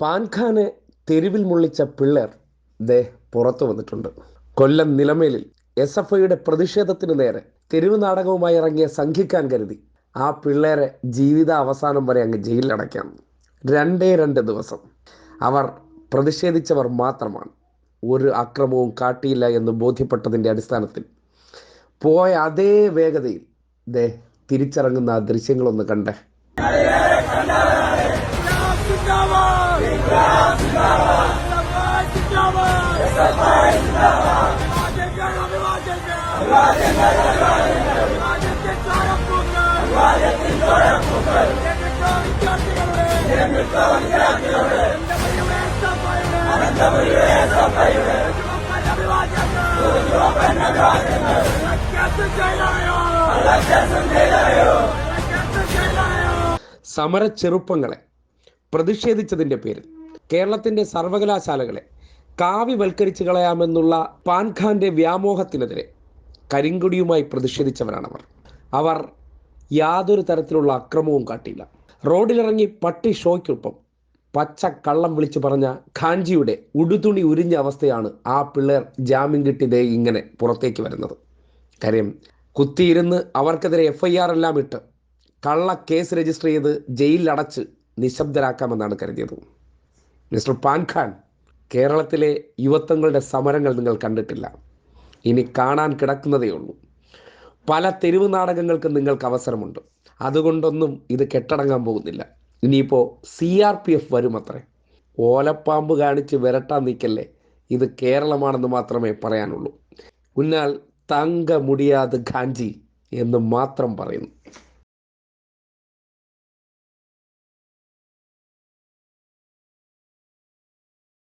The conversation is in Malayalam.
പാൻഖാനെ തെരുവിൽ മുള്ളിച്ച പിള്ളേർ ദേ പുറത്തു വന്നിട്ടുണ്ട്. കൊല്ലം നിലമേലിൽ എസ് എഫ് ഐയുടെ പ്രതിഷേധത്തിന് നേരെ തെരുവ് നാടകവുമായി ഇറങ്ങിയ സംഘിക്കാൻ കരുതി. ആ പിള്ളേരെ ജീവിത അവസാനം വരെ അങ്ങ് ജയിലിലടയ്ക്കാം രണ്ടേ രണ്ട് ദിവസം. അവർ പ്രതിഷേധിച്ചവർ മാത്രമാണ്. ഒരു അക്രമവും കാട്ടിയില്ല എന്ന് ബോധ്യപ്പെട്ടതിന്റെ അടിസ്ഥാനത്തിൽ പോയ അതേ വേഗതയിൽ ദേ തിരിച്ചിറങ്ങുന്ന ദൃശ്യങ്ങളൊന്ന് കണ്ടേ. സമര ചെറുപ്പങ്ങളെ പ്രതിഷേധിച്ചതിന്റെ പേരിൽ കേരളത്തിന്റെ സർവകലാശാലകളെ കാവ്യവൽക്കരിച്ചു കളയാമെന്നുള്ള പാൻഖാന്റെ വ്യാമോഹത്തിനെതിരെ കരിങ്കൊടിയുമായി പ്രതിഷേധിച്ചവരാണവർ. അവർ യാതൊരു തരത്തിലുള്ള അക്രമവും കാട്ടിയില്ല. റോഡിലിറങ്ങി പട്ടി ഷോയ്ക്കൊപ്പം പച്ച കള്ളം വിളിച്ചു പറഞ്ഞ ഖാൻജിയുടെ ഉടുതുണി ഉരിഞ്ഞ അവസ്ഥയാണ് ആ പിള്ളേർ ജാമ്യം കിട്ടി ദേ ഇങ്ങനെ പുറത്തേക്ക് വരുന്നത്. കാര്യം കുത്തിയിരുന്ന് അവർക്കെതിരെ എഫ് ഐ ആർ എല്ലാം ഇട്ട് കള്ള കേസ് രജിസ്റ്റർ ചെയ്ത് ജയിലിലടച്ച് നിശബ്ദരാക്കാമെന്നാണ് കരുതിയത്. മിസ്റ്റർ പാൻഖാൻ കേരളത്തിലെ യുവത്വങ്ങളുടെ സമരങ്ങൾ നിങ്ങൾ കണ്ടിട്ടില്ല. ഇനി കാണാൻ കിടക്കുന്നതേ ഉള്ളൂ. പല തെരുവ് നാടകങ്ങൾക്കും നിങ്ങൾക്ക് അവസരമുണ്ട്. അതുകൊണ്ടൊന്നും ഇത് കെട്ടടങ്ങാൻ പോകുന്നില്ല. ഇനിയിപ്പോൾ സി ആർ പി എഫ് വരുമത്രേ. ഓലപ്പാമ്പ് കാണിച്ച് വിരട്ടാൻ നിൽക്കല്ലേ? ഇത് കേരളമാണെന്ന് മാത്രമേ പറയാനുള്ളൂ. ഉന്നാൽ തങ്ക മുടിയാത് ഖാഞ്ചി എന്ന് മാത്രം പറയുന്നു.